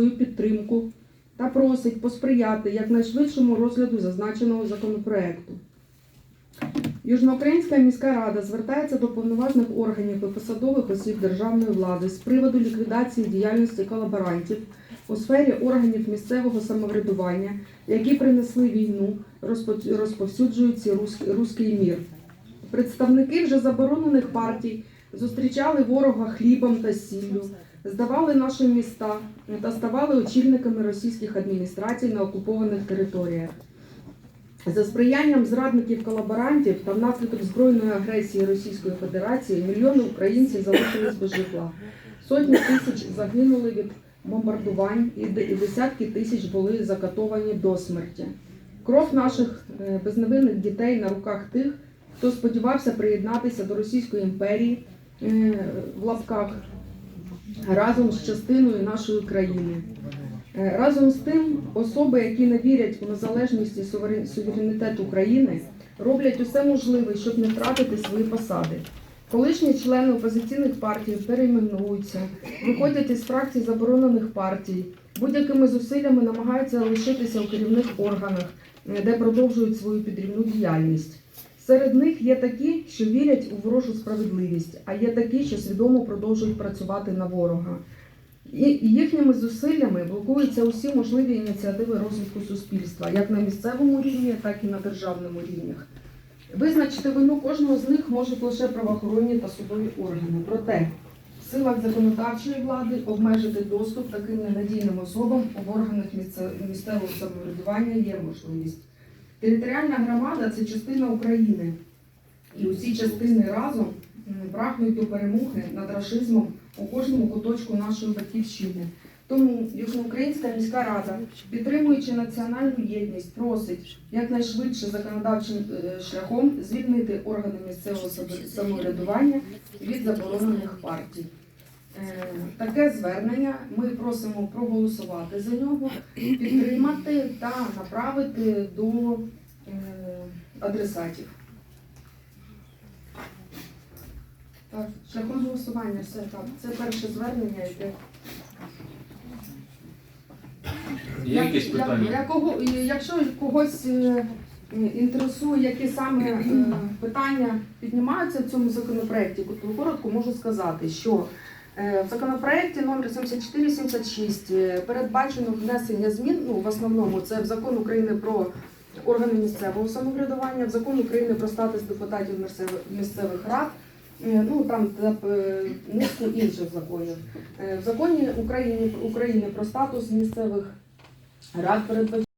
свою підтримку та просить посприяти якнайшвидшому розгляду зазначеного законопроекту. Южноукраїнська міська рада звертається до повноважних органів і посадових осіб державної влади з приводу ліквідації діяльності колаборантів у сфері органів місцевого самоврядування, які принесли війну, розпо- розповсюджуючи руський мір. Представники вже заборонених партій зустрічали ворога хлібом та сіллю, здавали наші міста та ставали очільниками російських адміністрацій на окупованих територіях. За сприянням зрадників колаборантів та внаслідок збройної агресії Російської Федерації мільйони українців залишились без житла. Сотні тисяч загинули від бомбардувань і десятки тисяч були закатовані до смерті. Кров наших е, безневинних дітей на руках тих, хто сподівався приєднатися до Російської імперії е, в лапках разом з частиною нашої країни. Е, Разом з тим, особи, які не вірять у незалежність і суверенітет України, роблять усе можливе, щоб не втратити свої посади. Колишні члени опозиційних партій перейменуються, виходять із фракцій заборонених партій, будь-якими зусиллями намагаються лишитися у керівних органах, е, де продовжують свою підрівну діяльність. Серед них є такі, що вірять у ворожу справедливість, а є такі, що свідомо продовжують працювати на ворога. І їхніми зусиллями блокуються усі можливі ініціативи розвитку суспільства, як на місцевому рівні, так і на державному рівнях. Визначити вину кожного з них можуть лише правоохоронні та судові органи. Проте в силах законодавчої влади обмежити доступ таким ненадійним особам в органах місцевого самоврядування є можливість. Територіальна громада це частина України, і усі частини разом прагнуть до перемоги над рашизмом у кожному куточку нашої батьківщини. Тому Южноукраїнська міська рада, підтримуючи національну єдність, просить якнайшвидше законодавчим е, шляхом звільнити органи місцевого самоврядування від заборонених партій. Е, Таке звернення ми просимо проголосувати за нього, підтримати та направити до е, адресатів. Так, шляхом голосування все так. Це перше звернення, яке Є якісь Як- питання? Я, кого, якщо когось е, інтересує, які саме е, питання піднімаються в цьому законопроекті, то коротко можу сказати, що в законопроекті номер 7476 е, передбачено внесення змін, ну в основному це в закон України про органи місцевого самоврядування, в закон України про статус депутатів місцевих, рад. е, Ну там та, е, низку інших законів. Е, В законі України, України про статус місцевих рад передбачено